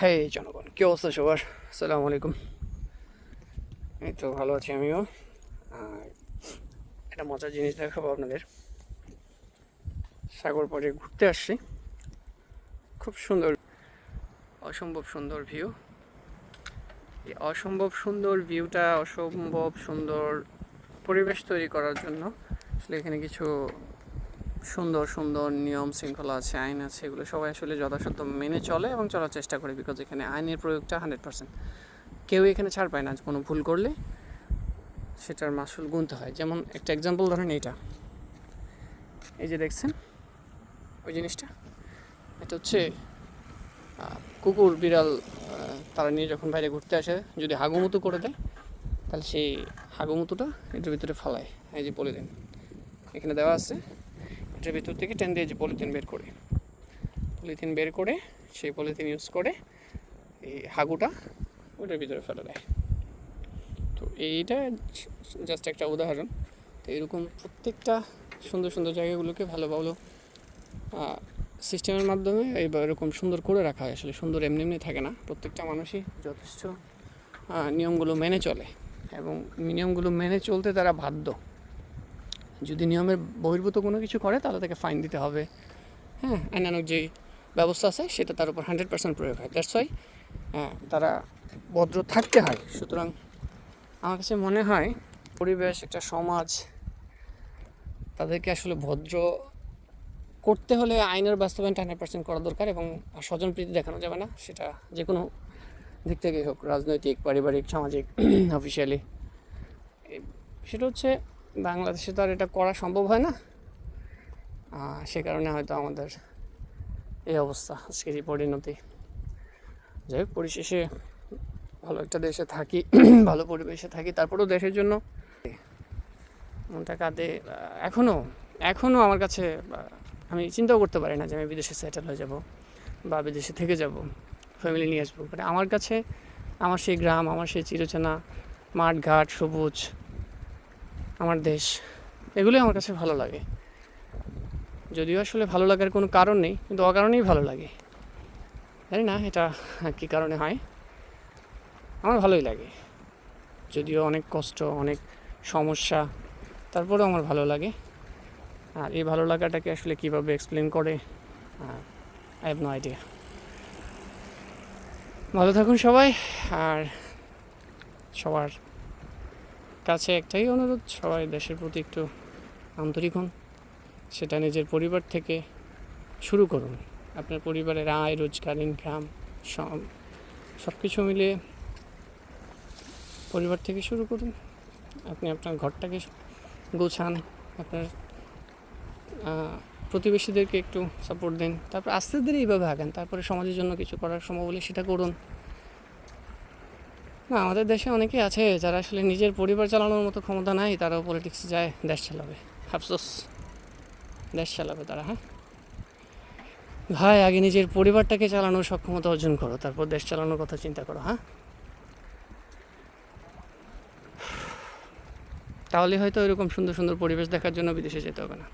হ্যাঁ জনগণ, কী অবস্থা সবার? আসসালামু আলাইকুম। এই তো ভালো আছি আমিও। আর একটা মজার জিনিস দেখাবো আপনাদের। সাগর পরে ঘুরতে আসছি। খুব সুন্দর, অসম্ভব সুন্দর ভিউ। এই অসম্ভব সুন্দর ভিউটা, অসম্ভব সুন্দর পরিবেশ তৈরি করার জন্য। আসলে এখানে কিছু সুন্দর সুন্দর নিয়ম শৃঙ্খলা আছে, আইন আছে, এগুলো সবাই আসলে যথাসাধ্য মেনে চলে এবং চলার চেষ্টা করে বিকজ এখানে আইনের প্রয়োগটা হান্ড্রেড পার্সেন্ট কেউ এখানে ছাড় পায় না, কোনো ভুল করলে সেটার মাসুল গুনতে হয়। যেমন একটা এক্সাম্পল ধরেন এইটা। এই যে দেখছেন, ওই জিনিসটা। এটা হচ্ছে কুকুর, বিড়াল তারা নিয়ে যখন বাইরে ঘুরতে আসে, যদি হাগুমুতু করে দেয়, তাহলে সেই হাগুমুতুটা এটার ভিতরে ফালায়। এই যে পলিথিন এখানে দেওয়া আছে এটার ভিতর থেকে টেন দিয়ে যে পলিথিন বের করে। পলিথিন বের করে, সেই পলিথিন ইউজ করে এই হাগুটা ওটার ভিতরে ফেলে দেয়। তো এইটা জাস্ট একটা উদাহরণ। তো এরকম প্রত্যেকটা সুন্দর সুন্দর জায়গাগুলোকে ভালো ভালো সিস্টেমের মাধ্যমে বা এরকম সুন্দর করে রাখা হয়। আসলে সুন্দর এমনি এমনি থাকে না। প্রত্যেকটা মানুষই যথেষ্ট নিয়মগুলো মেনে চলে এবং নিয়মগুলো মেনে চলতে তারা বাধ্য। যদি নিয়মের বহির্ভূত কোনো কিছু করে, তাহলে তাকে ফাইন দিতে হবে। হ্যাঁ আইনানুক যেই ব্যবস্থা আছে, সেটা তার উপর হান্ড্রেড পার্সেন্ট প্রয়োগ হয়। দ্যাটস ওয়াই হ্যাঁ তারা ভদ্র থাকতে হয়। সুতরাং আমার কাছে মনে হয়, পরিবেশ, একটা সমাজ, তাদেরকে আসলে ভদ্র করতে হলে আইনের বাস্তবায়নটা হান্ড্রেড পার্সেন্ট করা দরকার এবং স্বজন প্রীতি দেখানো যাবে না। সেটা যে কোনো দিক থেকেই হোক, রাজনৈতিক, পারিবারিক, সামাজিক অফিসিয়ালি সেটা হচ্ছে বাংলাদেশে তো আর এটা করা সম্ভব হয় না। সে কারণে হয়তো আমাদের এই অবস্থা আজকের পরিণতি। যাই হোক, পরিশেষে ভালো একটা দেশে থাকি, ভালো পরিবেশে থাকি, তারপরেও দেশের জন্য মনটা কাঁদে। এখনও এখনও আমার কাছে আমি চিন্তাও করতে পারি না যে আমি বিদেশে সেটেল হয়ে যাব বা বিদেশে থেকে যাব ফ্যামিলি নিয়ে আসব। বাট আমার কাছে, আমার সেই গ্রাম, আমার সেই চিরচেনা মাঠ ঘাট সবুজ আমার দেশ। এগুলোই আমার কাছে ভালো লাগে। যদিও আসলে ভালো লাগার কোনো কারণ নেই, কিন্তু অকারণেই ভালো লাগে। জানি না এটা কী কারণে হয়। আমার ভালোই লাগে। যদিও অনেক কষ্ট, অনেক সমস্যা, তারপরেও আমার ভালো লাগে। আর এই ভালো লাগাটাকে আসলে কীভাবে এক্সপ্লেন করে আই হ্যাভ নো আইডিয়া ভালো থাকুন সবাই, আর সবার কাছে একটাই অনুরোধ, সবাই দেশের প্রতি একটু আন্তরিক হন। সেটা নিজের পরিবার থেকে শুরু করুন। আপনার পরিবারের আয়, রোজগার ইনকাম সব সব কিছু মিলিয়ে পরিবার থেকে শুরু করুন। আপনি আপনার ঘরটাকে গোছান, আপনার প্রতিবেশীদেরকে একটু সাপোর্ট দিন, তারপর আস্তে ধীরে এইভাবে আগান, তারপরে সমাজের জন্য কিছু করার সম্ভব হলে সেটা করুন। না, আমাদের দেশে অনেকেই আছে যারা আসলে নিজের পরিবার চালানোর মতো ক্ষমতা নাই, তারাও পলিটিক্সে যায়, দেশ চালাবে। আফসোস। দেশ চালাবে তারা হ্যাঁ? ভাই, আগে নিজের পরিবারটাকে চালানোর সক্ষমতা অর্জন করো, তারপর দেশ চালানোর কথা চিন্তা করো হ্যাঁ? তাহলে হয়তো এরকম সুন্দর সুন্দর পরিবেশ দেখার জন্য বিদেশে যেতে হবে না।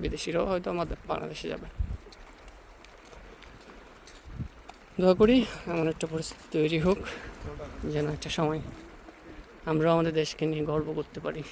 বিদেশিরাও হয়তো আমাদের বাংলাদেশে যাবে। দোয়া করি, এমন একটা পরিস্থিতি তৈরি হোক, যেন একটা সময় আমরাও আমাদের দেশকে নিয়ে গর্ব করতে পারি।